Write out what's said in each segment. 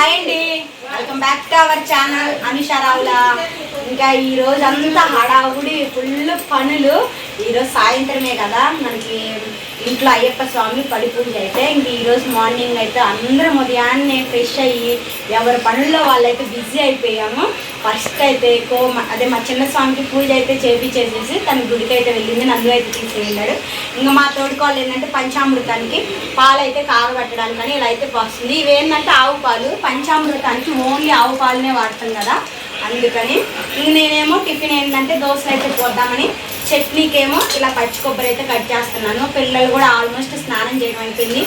Hi అండి. Welcome back to our channel Anusha Raavula ఇంకా ఈ రోజు అంతా హడావుడి ఫుల్ పనులు. ఈరోజు సాయంత్రమే కదా మనకి ఇంట్లో అయ్యప్ప స్వామి పడి పూజ అయితే ఇంక ఈరోజు మార్నింగ్ అయితే అందరం ఉదయాన్నే ఫ్రెష్ అయ్యి ఎవరి పనుల్లో వాళ్ళైతే బిజీ అయిపోయాము ఫస్ట్ అయితే ఎక్కువ అదే మా చిన్న స్వామికి పూజ అయితే చేపించేసేసి తన గుడికి అయితే వెళ్ళింది నందు అయితే తీసుకెళ్ళాడు. ఇంకా మా తోడుకోవాలి ఏంటంటే పంచామృతానికి పాలు అయితే కాగబెట్టడానికి ఇలా అయితే వస్తుంది. ఇవేంటంటే ఆవు పాలు పంచామృతానికి ఓన్లీ ఆవు పాలనే వాడతాం కదా అందుకని ఇంక నేనేమో టిఫిన్ ఏంటంటే దోశలు అయితే పోద్దామని చట్నీకేమో ఇలా పచ్చి కొబ్బరి అయితే కట్ చేస్తున్నాను. పిల్లలు కూడా ఆల్మోస్ట్ స్నానం చేయడం అయిపోయింది.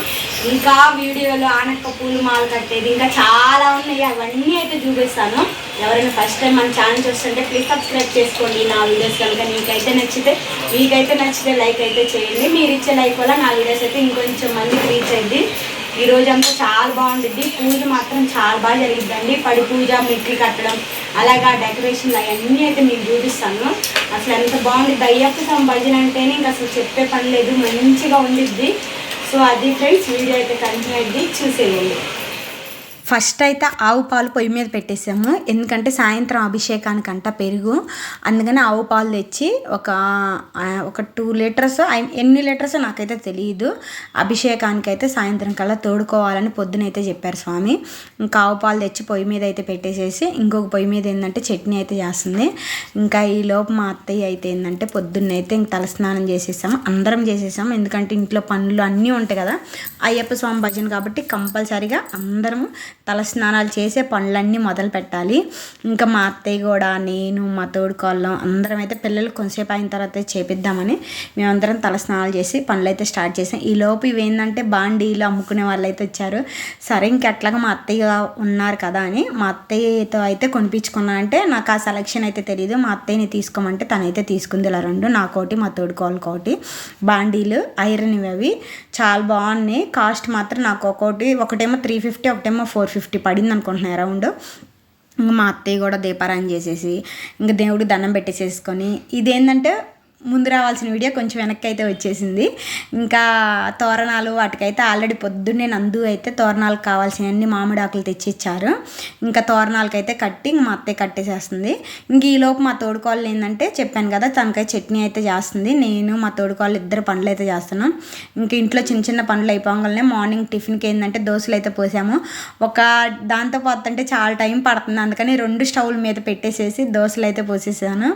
ఇంకా వీడియోలో ఆనక్క పూలు మాలు కట్టేది ఇంకా చాలా ఉన్నాయి. అవన్నీ అయితే చూపిస్తాను. ఎవరైనా ఫస్ట్ టైం మన ఛానల్ చూస్తుంటే ప్లీజ్ సబ్స్క్రైబ్ చేసుకోండి. నా వీడియోస్ కనుక నీకైతే నచ్చితే మీకైతే నచ్చితే లైక్ అయితే చేయండి. మీరు ఇచ్చే లైక్ వల్ల నా వీడియోస్ అయితే ఇంకొంచెం మందికి రీచ్ అయింది ఈ రోజంతా చాలా బాగుంటుంది పూజ మాత్రం చాలా బాగా జరిగిద్దండి. పడి పూజ మెట్లు కట్టడం అలాగా డెకరేషన్ అవన్నీ అయితే మీకు చూపిస్తాను. అసలు ఎంత బాగుంది. అయ్యప్ప స్వామి భజన అంటేనే ఇంకా అసలు చెప్పే పని లేదు. మంచిగా ఉండిద్ది. సో అది ఫ్రెండ్స్ వీడియో అయితే కంటిన్యూ అయ్యి చూసేయండి. ఫస్ట్ అయితే ఆవు పాలు పొయ్యి మీద పెట్టేసాము. ఎందుకంటే సాయంత్రం అభిషేకానికంట పెరుగు. అందుకని ఆవు పాలు తెచ్చి ఒక ఒక టూ లీటర్స్ ఎన్ని లీటర్స్ నాకైతే తెలియదు అభిషేకానికి అయితే సాయంత్రం కల్లా తోడుకోవాలని పొద్దునైతే చెప్పారు స్వామి. ఇంకా ఆవు పాలు తెచ్చి పొయ్యి మీద అయితే పెట్టేసేసి ఇంకొక పొయ్యి మీద ఏంటంటే చట్నీ అయితే చేస్తుంది. ఇంకా ఈ లోపు మా అత్తయ్య అయితే ఏంటంటే పొద్దున్నైతే ఇంక తలస్నానం చేసేసాము. అందరం చేసేసాము. ఎందుకంటే ఇంట్లో పనులు అన్నీ ఉంటాయి కదా. అయ్యప్ప స్వామి భజన కాబట్టి కంపల్సరీగా అందరము తలస్నానాలు చేసే పనులన్నీ మొదలు పెట్టాలి. ఇంకా మా అత్తయ్య కూడా నేను మా తోడుకోళ్ళం అందరం అయితే పిల్లలు కొంతసేపు అయిన తర్వాత చేపిద్దామని మేమందరం తలస్నానాలు చేసి పనులు అయితే స్టార్ట్ చేసాం. ఈ లోపు ఇవేంటంటే బాండీలు అమ్ముకునే వాళ్ళు అయితే వచ్చారు. సరే ఇంకెట్లాగా మా అత్తయ్య ఉన్నారు కదా అని మా అత్తయ్యతో అయితే కొనిపించుకున్నా. అంటే నాకు ఆ సెలక్షన్ అయితే తెలియదు మా అత్తయ్యని తీసుకోమంటే తనైతే తీసుకుంది ఇలా రెండు నాకోటి మా తోడుకోవాలకోటి బాండీలు ఐరన్ ఇవి అవి చాలా బాగున్నాయి. కాస్ట్ మాత్రం నాకు ఒకటి ఒకటేమో త్రీ ఫిఫ్టీ ఒకటేమో ఫోర్ ఫిఫ్టీ పడింది అనుకుంటున్నాను అరౌండ్. ఇంకా మా అత్తయ్య కూడా దీపారాయణ చేసేసి ఇంకా దేవుడికి దండం పెట్టేసేసుకొని ఇదేంటంటే ముందు రావాల్సిన వీడియో కొంచెం వెనక్కి అయితే వచ్చేసింది. ఇంకా తోరణాలు వాటికైతే ఆల్రెడీ పొద్దున్నే నందు అయితే తోరణాలకు కావాల్సిన అన్ని మామిడి ఆకులు తెచ్చి ఇచ్చారు ఇంకా తోరణాలకైతే కట్టి మా అత్తయ్య కట్టేసేస్తుంది. ఇంక ఈ లోపు మా తోడుకోళ్ళు ఏంటంటే చెప్పాను కదా తనకై చట్నీ అయితే చేస్తుంది. నేను మా తోడుకోళ్ళు ఇద్దరు పండ్లు అయితే చేస్తున్నాం. ఇంకా ఇంట్లో చిన్న చిన్న పండ్లు అయిపోగానే మార్నింగ్ టిఫిన్కి ఏంటంటే దోశలు అయితే పోసాము. ఒక దాంతో పోతుంటే చాలా టైం పడుతుంది. అందుకని రెండు స్టవ్ల మీద పెట్టేసేసి దోశలు అయితే పోసేసాను.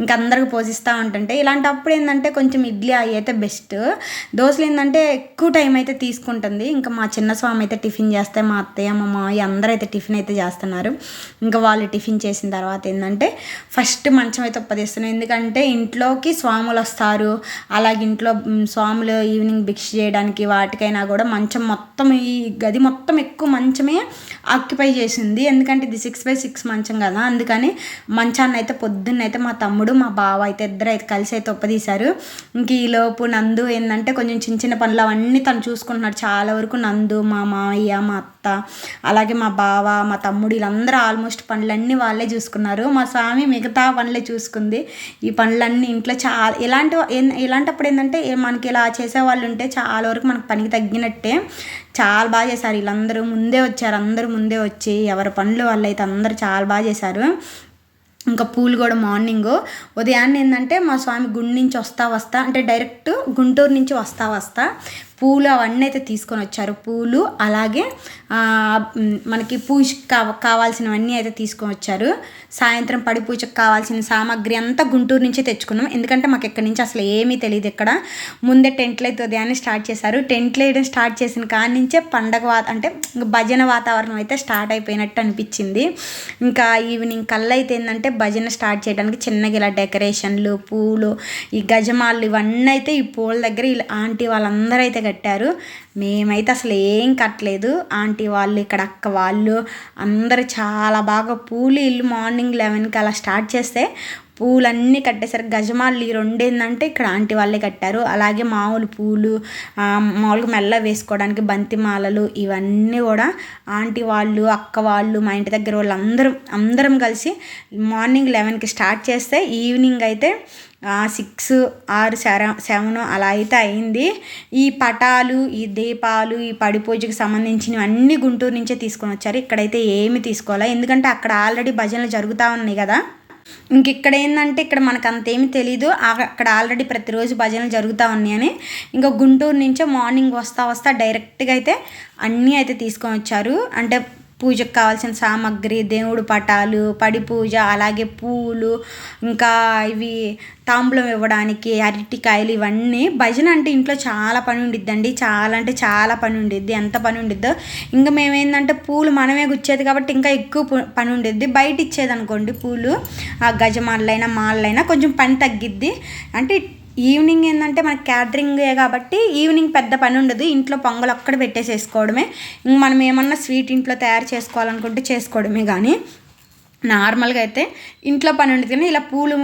ఇంకా అందరికి పోసిస్తూ ఉంటుంటే ఇలా అలాంటప్పుడు ఏంటంటే కొంచెం ఇడ్లీ అవి అయితే బెస్ట్ దోశలు ఏంటంటే ఎక్కువ టైం అయితే తీసుకుంటుంది. ఇంకా మా చిన్న స్వామి అయితే టిఫిన్ చేస్తే మా అత్తయ్య మా మామయ్య అందరూ అయితే టిఫిన్ అయితే చేస్తున్నారు. ఇంకా వాళ్ళు టిఫిన్ చేసిన తర్వాత ఏంటంటే ఫస్ట్ మంచం అయితే ఉప్పదీస్తున్నాం ఎందుకంటే ఇంట్లోకి స్వాములు వస్తారు. అలాగే ఇంట్లో స్వాములు ఈవినింగ్ భిక్ష చేయడానికి వాటికైనా కూడా మంచం మొత్తం ఈ గది మొత్తం ఎక్కువ మంచమే ఆక్యుపై చేసింది. ఎందుకంటే ఇది సిక్స్ బై సిక్స్ మంచం కదా. అందుకని మంచాన్ని అయితే పొద్దున్న అయితే మా తమ్ముడు మా బావ అయితే ఇద్దరు అయితే కలిసి అయితే ఒప్పదీశారు ఇంక నందు ఏంటంటే కొంచెం చిన్న చిన్న పనులు అవన్నీ తను చూసుకుంటున్నాడు. చాలా వరకు నందు మా మామయ్య మా అత్త అలాగే మా బావ మా తమ్ముడు వీళ్ళందరూ ఆల్మోస్ట్ పనులన్నీ వాళ్ళే చూసుకున్నారు. మా స్వామి మిగతా పనులే చూసుకుంది. ఈ పనులన్నీ ఇంట్లో చాలా ఇలాంటి ఇలాంటప్పుడు ఏంటంటే మనకి ఇలా చేసేవాళ్ళు ఉంటే చాలా వరకు మనకు పనికి తగ్గినట్టే చాలా బాగా చేశారు. వీళ్ళందరూ ముందే వచ్చారు. అందరూ ముందే వచ్చి ఎవరి పనులు వాళ్ళు అయితే అందరూ చాలా బాగా చేశారు. ఇంకా పూలు కూడా మార్నింగ్. ఉదయాన్నే ఏంటంటే మా స్వామి గుడి నుంచి వస్తా వస్తా అంటే డైరెక్ట్ గుంటూరు నుంచి వస్తా వస్తా. పూలు అవన్నీ అయితే తీసుకొని వచ్చారు. పూలు అలాగే మనకి పూజ కావ కావాల్సినవన్నీ అయితే తీసుకొని వచ్చారు. సాయంత్రం పడి పూజకు కావాల్సిన సామాగ్రి అంతా గుంటూరు నుంచే తెచ్చుకున్నాం. ఎందుకంటే మాకు ఎక్కడి నుంచి అసలు ఏమీ తెలియదు ఇక్కడ ముందే టెంట్లు అయితే ఉదయాన్నే స్టార్ట్ చేశారు. టెంట్లు వేయడం స్టార్ట్ చేసిన కాడి నుంచే పండగ వాత అంటే భజన వాతావరణం అయితే స్టార్ట్ అయిపోయినట్టు అనిపించింది. ఇంకా ఈవినింగ్ కల్లా అయితే ఏంటంటే భజన స్టార్ట్ చేయడానికి చిన్నగా ఇలా డెకరేషన్లు పూలు ఈ గజమాలు ఇవన్నీ అయితే ఈ పూల దగ్గర ఇలా ఆంటీ వాళ్ళందరూ అయితే కట్టారు. మేమైతే అసలు ఏం కట్టలేదు. ఆంటీ వాళ్ళు ఇక్కడ అక్క వాళ్ళు అందరూ చాలా బాగా పూలు ఇల్లు మార్నింగ్ లెవెన్కి అలా స్టార్ట్ చేస్తే పూలన్నీ కట్టేశారు గజమాలు ఈ రెండు ఏంటంటే ఇక్కడ ఆంటీ వాళ్ళే కట్టారు. అలాగే మామూలు పూలు మామూలుగా మెల్ల వేసుకోవడానికి బంతి మాలలు ఇవన్నీ కూడా ఆంటీ వాళ్ళు అక్క వాళ్ళు మా ఇంటి దగ్గర వాళ్ళు అందరం అందరం కలిసి మార్నింగ్ లెవెన్కి స్టార్ట్ చేస్తే ఈవినింగ్ అయితే సిక్స్ ఆరు సెవెన్ అలా అయితే అయింది. ఈ పటాలు ఈ దీపాలు ఈ పడిపూజకి సంబంధించినవి అన్నీ గుంటూరు నుంచే తీసుకొని వచ్చారు. ఇక్కడైతే ఏమి తీసుకోవాలి? ఎందుకంటే అక్కడ ఆల్రెడీ భజనలు జరుగుతూ ఉన్నాయి కదా. ఇంక ఇక్కడ ఏంటంటే ఇక్కడ మనకు అంతేమీ తెలీదు అక్కడ ఆల్రెడీ ప్రతిరోజు భజనలు జరుగుతూ ఉన్నాయని. ఇంకా గుంటూరు నుంచే మార్నింగ్ వస్తా వస్తా డైరెక్ట్గా అయితే అన్నీ అయితే తీసుకొని వచ్చారు. అంటే పూజకు కావాల్సిన సామాగ్రి దేవుడు పటాలు పడి పూజ అలాగే పూలు ఇంకా ఇవి తాంబూలం ఇవ్వడానికి అరటికాయలు ఇవన్నీ. భజన అంటే ఇంట్లో చాలా పని ఉండిద్దండి. చాలా అంటే చాలా పని ఉండిద్ది. ఎంత పని ఉండిద్దో. ఇంకా మేమేందంటే పూలు మనమే గుచ్చేది కాబట్టి ఇంకా ఎక్కువ పని ఉండిద్ది. బయట ఇచ్చేది అనుకోండి పూలు ఆ గజమాలైనా మాలైనా కొంచెం పని తగ్గిద్ది. అంటే ఈవినింగ్ ఏంటంటే మనకి క్యాటరింగే కాబట్టి ఈవినింగ్ పెద్ద పని ఉండదు. ఇంట్లో పొంగల్ ఒక్కడ పెట్టేసేసుకోవడమే. ఇంక మనం ఏమన్నా స్వీట్ ఇంట్లో తయారు చేసుకోవాలనుకుంటే చేసుకోవడమే కానీ నార్మల్గా అయితే ఇంట్లో పని ఉండేది కానీ ఇలా పూలు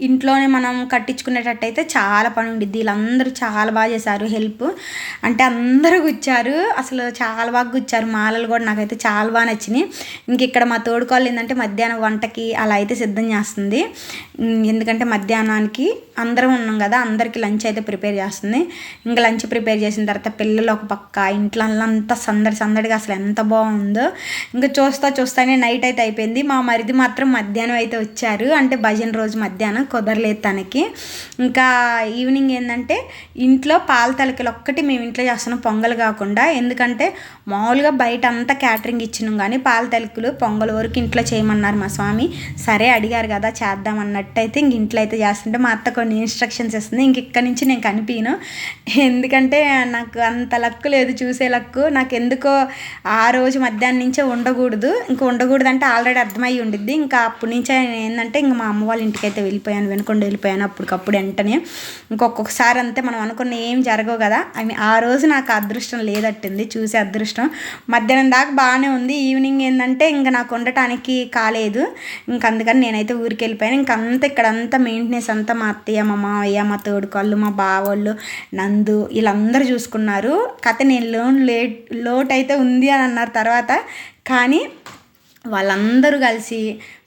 ఇంట్లోనే మనం కట్టించుకునేటట్టయితే చాలా పని ఉండిద్ది. వీళ్ళందరూ చాలా బాగా చేశారు హెల్ప్. అంటే అందరూ గుచ్చారు. అసలు చాలా బాగా గుచ్చారు. మాలలు కూడా నాకైతే చాలా బాగా నచ్చినాయి. ఇంక ఇక్కడ మా తోడుకోవాలి ఏంటంటే మధ్యాహ్నం వంటకి అలా అయితే సిద్ధం చేస్తుంది. ఎందుకంటే మధ్యాహ్నానికి అందరం ఉన్నాం కదా అందరికీ లంచ్ అయితే ప్రిపేర్ చేస్తుంది. ఇంకా లంచ్ ప్రిపేర్ చేసిన తర్వాత పిల్లలు ఒక పక్క ఇంట్లో అంతా సందడి సందడిగా అసలు ఎంత బాగుందో. ఇంకా చూస్తా చూస్తానే నైట్ అయితే అయిపోయింది. మా మరి ఇది మాత్రం మధ్యాహ్నం అయితే వచ్చారు. అంటే భజన రోజు మధ్యాహ్నం కుదరలేదు తనకి. ఇంకా ఈవినింగ్ ఏంటంటే ఇంట్లో పాల తలకలు ఒక్కటి మేము ఇంట్లో చేస్తున్నాం పొంగల్ కాకుండా. ఎందుకంటే మామూలుగా బయట అంతా క్యాటరింగ్ ఇచ్చినాం కానీ పాల తలకలు పొంగల్ వరకు ఇంట్లో చేయమన్నారు మా స్వామి. సరే అడిగారు కదా చేద్దాం అన్నట్టు అయితే ఇంక ఇంట్లో అయితే చేస్తుంటే మా అత్త కొన్ని ఇన్స్ట్రక్షన్స్ ఇస్తుంది. ఇంక ఇక్కడ నుంచి నేను కనిపించను ఎందుకంటే నాకు అంత లక్కు లేదు చూసే లక్కు. నాకు ఎందుకో ఆ రోజు మధ్యాహ్నం నుంచే ఉండకూడదు. ఇంక ఉండకూడదు అంటే ఆల్రెడీ అర్థమై ఉండిద్ది. ఇంకా అప్పటి నుంచి ఏంటంటే ఇంకా మా అమ్మ వాళ్ళ ఇంటికి అయితే వెళ్ళిపోయాను వెనుకొండ వెళ్ళిపోయాను అప్పటికప్పుడు వెంటనే. ఇంకొకసారి అంతే మనం అనుకున్న ఏం జరగవు కదా. అని ఆ రోజు నాకు అదృష్టం లేదట్టింది చూసే అదృష్టం. మధ్యాహ్నం దాకా బాగానే ఉంది. ఈవినింగ్ ఏంటంటే ఇంకా నాకు ఉండటానికి కాలేదు. ఇంక అందుకని నేనైతే ఊరికి వెళ్ళిపోయాను. ఇంకంతా ఇక్కడ అంతా మెయింటెనెన్స్ అంతా మా అత్తయ్య మా మావయ్య మా తోడుకోళ్ళు మా బావోళ్ళు నందు వీళ్ళందరూ చూసుకున్నారు. కథ నేను లోన్ లేట్ లోట్ అయితే ఉంది అని అన్నారు తర్వాత. కానీ వాళ్ళందరూ కలిసి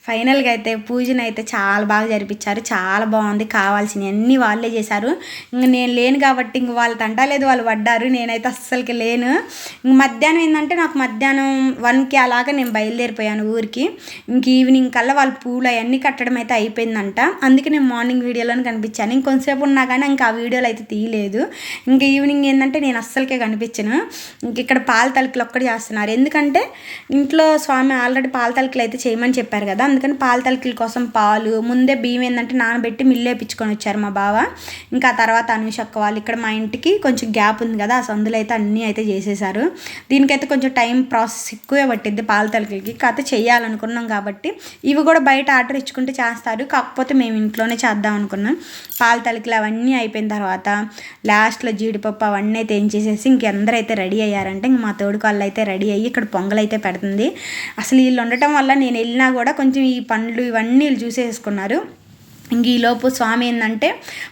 ఫైనల్గా అయితే పూజను అయితే చాలా బాగా జరిపించారు చాలా బాగుంది. కావాల్సినవి అన్నీ వాళ్ళే చేశారు. ఇంక నేను లేను కాబట్టి ఇంక వాళ్ళు తంటలేదు వాళ్ళు పడ్డారు. నేనైతే అస్సలకి లేను. ఇంక మధ్యాహ్నం ఏంటంటే నాకు మధ్యాహ్నం వన్కి అలాగా నేను బయలుదేరిపోయాను ఊరికి. ఇంక ఈవినింగ్ కల్లా వాళ్ళు పూలు అవన్నీ కట్టడం అయితే అయిపోయిందంట. అందుకే నేను మార్నింగ్ వీడియోలోనే కనిపించాను. ఇంకొంతసేపు ఉన్నా కానీ ఇంకా ఆ వీడియోలు అయితే తీయలేదు. ఇంకా ఈవినింగ్ ఏంటంటే నేను అస్సలకే కనిపించను. ఇంక ఇక్కడ పాల తలుకులు ఒక్కటి చేస్తున్నారు ఎందుకంటే ఇంట్లో స్వామి ఆల్రెడీ పాల తలుకులు అయితే చేయమని చెప్పారు కదా అందుకని పాల తలకిల కోసం పాలు ముందే బియ్యం ఏంటంటే నానబెట్టి మిల్లేపించుకొని వచ్చారు మా బావ. ఇంకా తర్వాత అనుషక్క వాళ్ళు ఇక్కడ మా ఇంటికి కొంచెం గ్యాప్ ఉంది కదా ఆ సందులో అయితే అన్నీ అయితే చేసేసారు. దీనికైతే కొంచెం టైం ప్రాసెస్ ఎక్కువే పట్టింది పాల తలకిలకి. కాకపోతే చేయాలనుకున్నాం కాబట్టి ఇవి కూడా బయట ఆర్డర్ ఇచ్చుకుంటే చేస్తారు. కాకపోతే మేము ఇంట్లోనే చేద్దాం అనుకున్నాం. పాల తలకిలు అవన్నీ అయిపోయిన తర్వాత లాస్ట్లో జీడిపప్పు అవన్నీ అయితే ఏం చేసేసి ఇంకెందరైతే రెడీ అయ్యారంటే ఇంక మా తోడుకాళ్ళు అయితే రెడీ అయ్యి ఇక్కడ పొంగల్ అయితే పెడుతుంది. అసలు వీళ్ళు ఉండటం వల్ల నేను వెళ్ళినా కూడా కొంచెం ఈ పండ్లు ఇవన్నీ చూసేసుకున్నారు. ఈలోపు స్వామి ఏంటంటే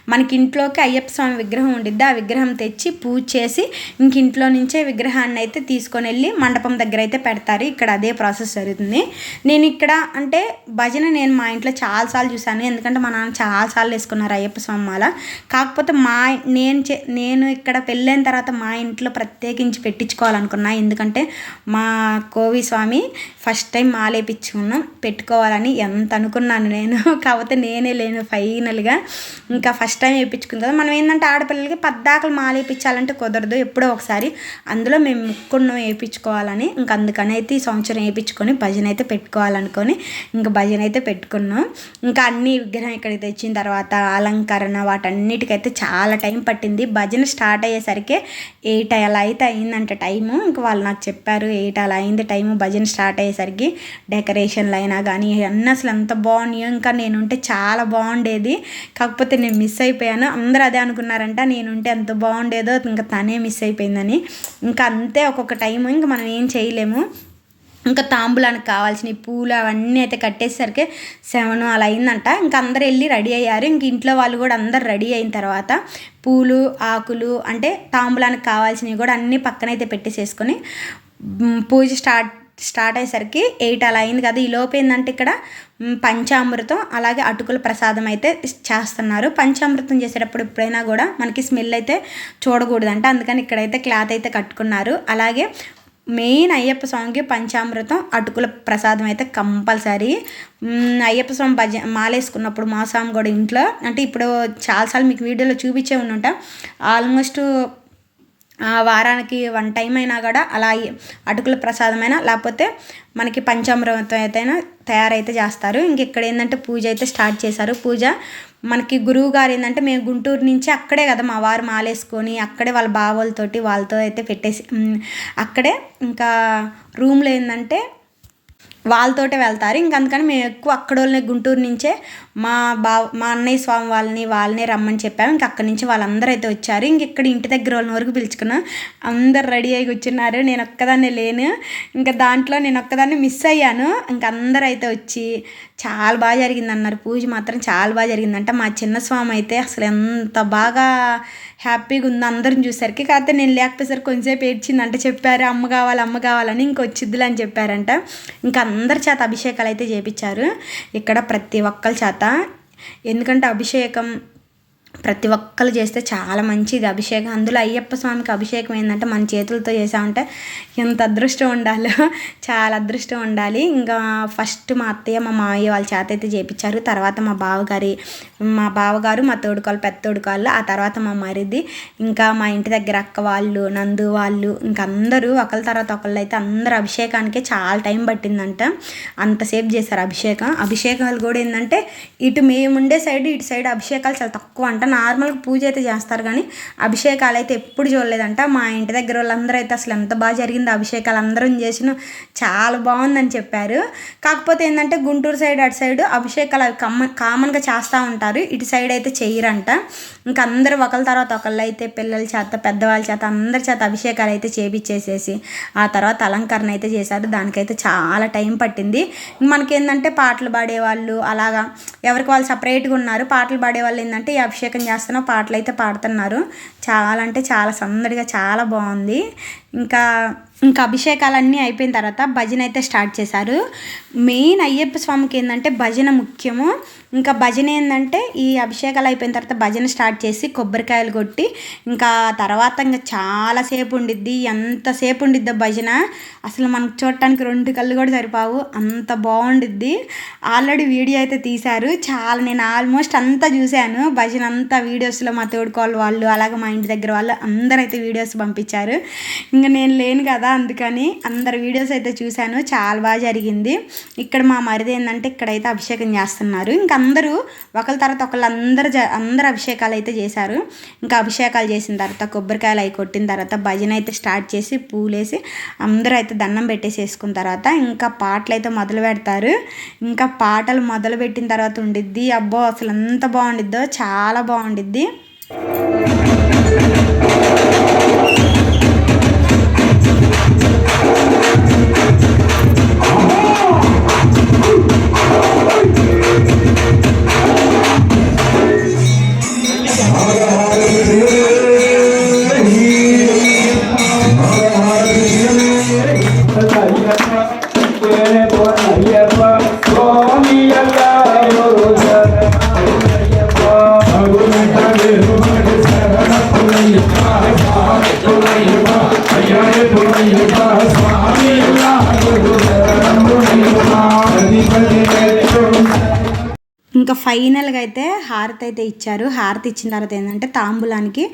మనకి ఇంట్లోకి అయ్యప్ప స్వామి విగ్రహం ఉండిద్ది ఆ విగ్రహం తెచ్చి పూజ చేసి ఇంక ఇంట్లో నుంచే విగ్రహాన్ని అయితే తీసుకొని వెళ్ళి మండపం దగ్గర అయితే పెడతారు. ఇక్కడ అదే ప్రాసెస్ జరుగుతుంది. నేను ఇక్కడ అంటే భజన నేను మా ఇంట్లో చాలాసార్లు చూశాను. ఎందుకంటే మా నాన్న చాలాసార్లు వేసుకున్నారు అయ్యప్ప స్వామి మాల. కాకపోతే మా నేను నేను ఇక్కడ పెళ్ళైన తర్వాత మా ఇంట్లో ప్రత్యేకించి పెట్టించుకోవాలనుకున్నా. ఎందుకంటే మా కోవి స్వామి ఫస్ట్ టైం మాలేపించుకున్నాం. పెట్టుకోవాలని ఎంత అనుకున్నాను నేను. కాకపోతే నేనే నేను ఫైనల్గా ఇంకా ఫస్ట్ టైం వేయించుకున్న తర్వాత మనం ఏంటంటే ఆడపిల్లలకి పద్దాకలు మాల వేయించాలంటే కుదరదు ఎప్పుడో ఒకసారి. అందులో మేము ముక్కున్న వేయించుకోవాలని ఇంకా అందుకని అయితే ఈ సంవత్సరం వేయించుకొని భజన అయితే పెట్టుకోవాలనుకొని ఇంకా భజన అయితే పెట్టుకున్నాం. ఇంకా అన్ని విగ్రహం ఇక్కడికి తెచ్చిన తర్వాత అలంకరణ వాటన్నిటికైతే చాలా టైం పట్టింది. భజన స్టార్ట్ అయ్యేసరికి ఎయిట్ అలా అయితే అయిందంట టైము. ఇంకా వాళ్ళు నాకు చెప్పారు ఎయిట్ అలా అయింది టైము భజన స్టార్ట్ అయ్యేసరికి డెకరేషన్లు అయినా కానీ అన్నీ అసలు ఎంత బాగున్నాయో. ఇంకా నేనుంటే చాలా బాగుంది బాగుండేది. కాకపోతే నేను మిస్ అయిపోయాను. అందరూ అదే అనుకున్నారంట నేనుంటే ఎంత బాగుండేదో ఇంకా తనే మిస్ అయిపోయిందని. ఇంకా అంతే ఒక్కొక్క టైం ఇంకా మనం ఏం చేయలేము. ఇంకా తాంబూలానికి కావాల్సిన పూలు అవన్నీ అయితే కట్టేసరికి సెవెన్ అలా అయిందంట. ఇంకా అందరు వెళ్ళి రెడీ అయ్యారు. ఇంక ఇంట్లో వాళ్ళు కూడా అందరు రెడీ అయిన తర్వాత పూలు ఆకులు అంటే తాంబూలానికి కావాల్సినవి కూడా అన్నీ పక్కనైతే పెట్టేసేసుకొని పూజ స్టార్ట్ స్టార్ట్ అయ్యేసరికి ఎయిట్ అలా అయింది కదా. ఈ లోపు ఏంటంటే ఇక్కడ పంచామృతం అలాగే అటుకుల ప్రసాదం అయితే చేస్తున్నారు. పంచామృతం చేసేటప్పుడు ఎప్పుడైనా కూడా మనకి స్మెల్ అయితే చూడకూడదంట. అందుకని ఇక్కడైతే క్లాత్ అయితే కట్టుకున్నారు. అలాగే మెయిన్ అయ్యప్ప స్వామికి పంచామృతం అటుకుల ప్రసాదం అయితే కంపల్సరీ. అయ్యప్ప స్వామి భజ మాలేసుకున్నప్పుడు మా స్వామి కూడా ఇంట్లో అంటే ఇప్పుడు చాలాసార్లు మీకు వీడియోలో చూపించే ఉండుంటా. ఆల్మోస్ట్ వారానికి వన్ టైం అయినా కూడా అలా అటుకుల ప్రసాదమైనా లేకపోతే మనకి పంచామృతం అయితే తయారైతే చేస్తారు. ఇంక ఇక్కడ ఏంటంటే పూజ అయితే స్టార్ట్ చేశారు. పూజ మనకి గురువు గారు ఏంటంటే మేము గుంటూరు నుంచి అక్కడే కదా మా వారు మాలేసుకొని అక్కడే వాళ్ళ బావలతోటి వాళ్ళతో అయితే పెట్టేసి అక్కడే ఇంకా రూమ్లో ఏంటంటే వాళ్ళతోటే వెళ్తారు. ఇంక అందుకని మేము ఎక్కువ అక్కడోళ్ళని గుంటూరు నుంచే మా బావ మా అన్నయ్య స్వామి వాళ్ళని వాళ్ళని రమ్మని చెప్పాము ఇంక అక్కడి నుంచి వాళ్ళందరూ అయితే వచ్చారు. ఇంక ఇక్కడ ఇంటి దగ్గర వాళ్ళని వరకు పిలుచుకున్నాం. అందరు రెడీ అయి కూర్చున్నారు. నేను ఒక్కదాన్నే లేను. ఇంకా దాంట్లో నేను ఒక్కదాన్ని మిస్ అయ్యాను. ఇంక అందరూ అయితే వచ్చి చాలా బాగా జరిగింది అన్నారు పూజ మాత్రం చాలా బాగా జరిగిందంట. మా చిన్న స్వామి అయితే అసలు ఎంత బాగా హ్యాపీగా ఉంది అందరం చూసరికి కాకపోతే నేను లేకపోయేసరికి కొంచెంసేపు ఏడ్చిందంట. చెప్పారు అమ్మ కావాలి అమ్మ కావాలని ఇంకొచ్చిద్దులు అని చెప్పారంట. ఇంకా అందరి చేత అభిషేకాలు అయితే చేపించారు. ఇక్కడ ప్రతి ఒక్కరి చేత ఎందుకంటే అభిషేకం ప్రతి ఒక్కరు చేస్తే చాలా మంచిది అభిషేకం. అందులో అయ్యప్ప స్వామికి అభిషేకం ఏంటంటే మన చేతులతో చేసామంటే ఎంత అదృష్టం ఉండాలో చాలా అదృష్టం ఉండాలి. ఇంకా ఫస్ట్ మా అత్తయ్య మా మావయ్య వాళ్ళ చేత అయితే చేపించారు. తర్వాత మా బావగారి మా బావగారు మా తోడుకోళ్ళు పెద్ద తోడుకాళ్ళు ఆ తర్వాత మా మరిది ఇంకా మా ఇంటి దగ్గర అక్క వాళ్ళు నందు వాళ్ళు ఇంకా అందరూ ఒకళ్ళ తర్వాత ఒకళ్ళు అయితే అందరూ అభిషేకానికి చాలా టైం పట్టిందంట. అంతసేపు చేశారు అభిషేకం. అభిషేకాలు కూడా ఏంటంటే ఇటు మేము ఉండే సైడ్ ఇటు సైడ్ అభిషేకాలు చాలా తక్కువ అంట. నార్మల్గా పూజ అయితే చేస్తారు కానీ అభిషేకాలు అయితే ఎప్పుడు చూడలేదంట. మా ఇంటి దగ్గర వాళ్ళందరూ అయితే అసలు ఎంత బాగా జరిగింది అభిషేకాలు అందరం చేసిన చాలా బాగుందని చెప్పారు. కాకపోతే ఏంటంటే గుంటూరు సైడ్ అటు సైడ్ అభిషేకాలు అవి కమ్మ కామన్గా చేస్తూ ఉంటారు. ఇటు సైడ్ అయితే చేయరంట. ఇంకా అందరూ ఒకళ్ళ తర్వాత ఒకళ్ళు అయితే పిల్లల చేత పెద్దవాళ్ళ చేత అందరి చేత అభిషేకాలు అయితే చేపించేసేసి ఆ తర్వాత అలంకరణ అయితే చేశారు. దానికైతే చాలా టైం పట్టింది. మనకేంటంటే పాటలు పాడేవాళ్ళు అలాగా ఎవరికి వాళ్ళు సపరేట్గా ఉన్నారు. పాటలు పాడేవాళ్ళు ఏంటంటే ఈ అభిషేకం చేస్తున్న పాటలు అయితే పాడుతున్నారు. చాలా అంటే చాలా సందడిగా చాలా బాగుంది. ఇంకా ఇంకా అభిషేకాలన్నీ అయిపోయిన తర్వాత భజన అయితే స్టార్ట్ చేశారు. మెయిన్ అయ్యప్ప స్వామికి ఏంటంటే భజన ముఖ్యము. ఇంకా భజన ఏంటంటే ఈ అభిషేకాలు అయిపోయిన తర్వాత భజన స్టార్ట్ చేసి కొబ్బరికాయలు కొట్టి ఇంకా తర్వాత ఇంకా చాలాసేపు ఉండిద్ది. ఎంతసేపు ఉండిద్దో భజన. అసలు మనకు చూడటానికి రెండు కళ్ళు కూడా సరిపోవు. అంత బాగుండిద్ది. ఆల్రెడీ వీడియో అయితే తీశారు. చాలా నేను ఆల్మోస్ట్ అంతా చూశాను. భజన అంతా వీడియోస్లో మా తోడుకోవాలి వాళ్ళు అలాగే మా ఇంటి దగ్గర వాళ్ళు అందరూ అయితే వీడియోస్ పంపించారు. ఇంకా నేను లేను కదా అందుకని అందరు వీడియోస్ అయితే చూశాను. చాలా బాగా జరిగింది. ఇక్కడ మా మరిది ఏంటంటే ఇక్కడైతే అభిషేకం చేస్తున్నారు. ఇంకా అందరూ ఒకళ్ళ తర్వాత ఒకళ్ళు అందరు అందరు అభిషేకాలు అయితే చేశారు. ఇంకా అభిషేకాలు చేసిన తర్వాత కొబ్బరికాయలు అవి కొట్టిన తర్వాత భజన అయితే స్టార్ట్ చేసి పూలేసి అందరూ అయితే దండం పెట్టేసేసుకున్న తర్వాత ఇంకా పాటలు అయితే మొదలు పెడతారు. ఇంకా పాటలు మొదలు పెట్టిన తర్వాత ఉండిద్ది అబ్బో అసలు ఎంత బాగుండిద్దో చాలా బాగుండిద్ది. ఫైనల్గా అయితే హారతి అయితే ఇచ్చారు. హారతి ఇచ్చిన తర్వాత ఏంటంటే తాంబూలానికి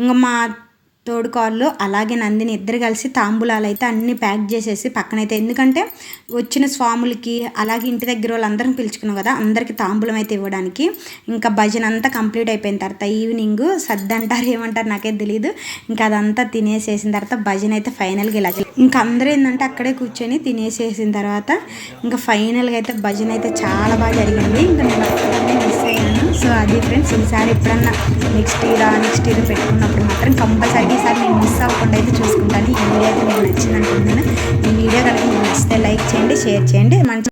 ఇంకా మా తోడుకాళ్ళు అలాగే నందిని ఇద్దరు కలిసి తాంబూలాలు అయితే అన్నీ ప్యాక్ చేసేసి పక్కనైతే. ఎందుకంటే వచ్చిన స్వాములకి అలాగే ఇంటి దగ్గర వాళ్ళందరిని పిలుచుకున్నాం కదా అందరికీ తాంబూలం అయితే ఇవ్వడానికి. ఇంకా భజన అంతా కంప్లీట్ అయిపోయిన తర్వాత ఈవినింగ్ సద్ది అంటారు ఏమంటారు నాకైతే తెలియదు ఇంకా అదంతా తినేసేసిన తర్వాత భజన అయితే ఫైనల్గా ఇలా ఇంకా అందరూ ఏంటంటే అక్కడే కూర్చొని తినేసేసిన తర్వాత ఇంకా ఫైనల్గా అయితే భజన అయితే చాలా బాగా జరిగింది. ఇంకా నేను మిస్ సో అది ఫ్రెండ్స్ ఈసారి ఎప్పుడన్నా నెక్స్ట్ ఇయర్ నెక్స్ట్ ఇయర్ పెట్టుకున్నప్పుడు మాత్రం కంపల్సరీ ఈసారి నేను మిస్ అవ్వకుండా అయితే చూసుకుంటాను. ఈ వీడియో అయితే మీకు నచ్చింది అనుకుంటున్నాను ఈ వీడియో కనుక మీకు నచ్చితే లైక్ చేయండి షేర్ చేయండి. మంచి